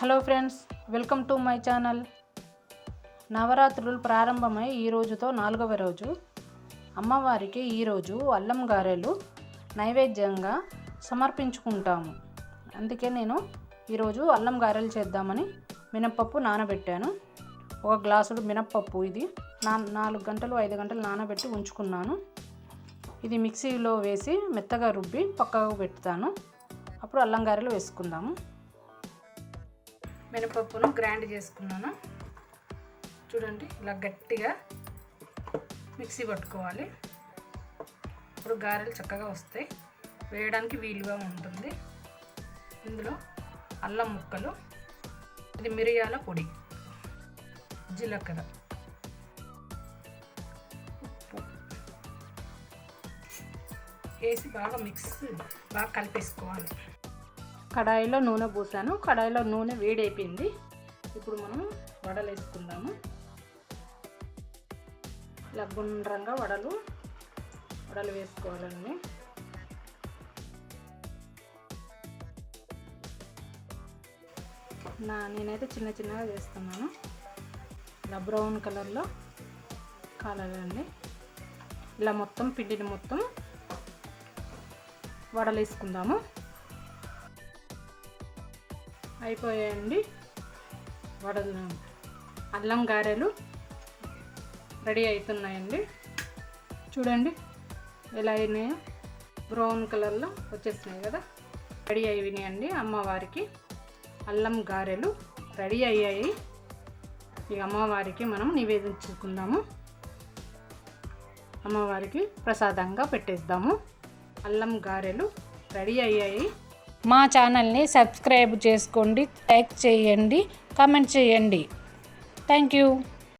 Hello friends welcome to my channel. నవరాత్రులు ప్రారంభమై ఈ రోజుతో నాలుగవ రోజు. అమ్మవారికి ఈరోజు అల్లం గారెలు నైవేద్యంగా సమర్పించుకుంటాము. అందుకే నేను ఈరోజు అల్లం గారెలు చేద్దామని మినప్పప్పు నానబెట్టాను. ఒక గ్లాసుడు మినప్పప్పు ఇది. నా నాలుగు గంటలు ఐదు గంటలు నానబెట్టి ఉంచుకున్నాను. ఇది మిక్సీలో వేసి మెత్తగా రుబ్బి పక్కకు పెడతాను. అప్పుడు అల్లం గారెలు వేసుకుందాము. మినపప్పును గ్రైండ్ చేసుకున్నాను. చూడండి ఇలా గట్టిగా మిక్సీ పట్టుకోవాలి. ఇప్పుడు గారెలు చక్కగా వస్తాయి. వేయడానికి వీలుగా ఉంటుంది. ఇందులో అల్లం ముక్కలు ఇది మిరియాల పొడి జీలకర్ర ఉప్పు వేసి బాగా మిక్స్ బాగా కలిపేసుకోవాలి. కడాయిలో నూనె పోసాను. కడాయిలో నూనె వేడైపోయింది. ఇప్పుడు మనం వడలు వేసుకుందాము ఇలా గుండ్రంగా వడలు వడలు వేసుకోవాలండి. నా నేనైతే చిన్న చిన్నగా చేస్తున్నాను ఇలా బ్రౌన్ కలర్లో కాలాలండి. ఇలా మొత్తం పిండిని మొత్తం వడలు వేసుకుందాము అయిపోయాయండి. వడలు అల్లం గారెలు రెడీ అవుతున్నాయండి. చూడండి ఎలా అయినాయో. బ్రౌన్ కలర్లో వచ్చేసినాయి కదా. రెడీ అయినాయండి అమ్మవారికి. అల్లం గారెలు రెడీ అయ్యాయి. ఈ అమ్మవారికి మనం నివేదించుకుందాము. అమ్మవారికి ప్రసాదంగా పెట్టేద్దాము. అల్లం గారెలు రెడీ అయ్యాయి. మా ఛానల్ని సబ్స్క్రైబ్ చేసుకోండి లైక్ చేయండి కామెంట్ చేయండి. Thank you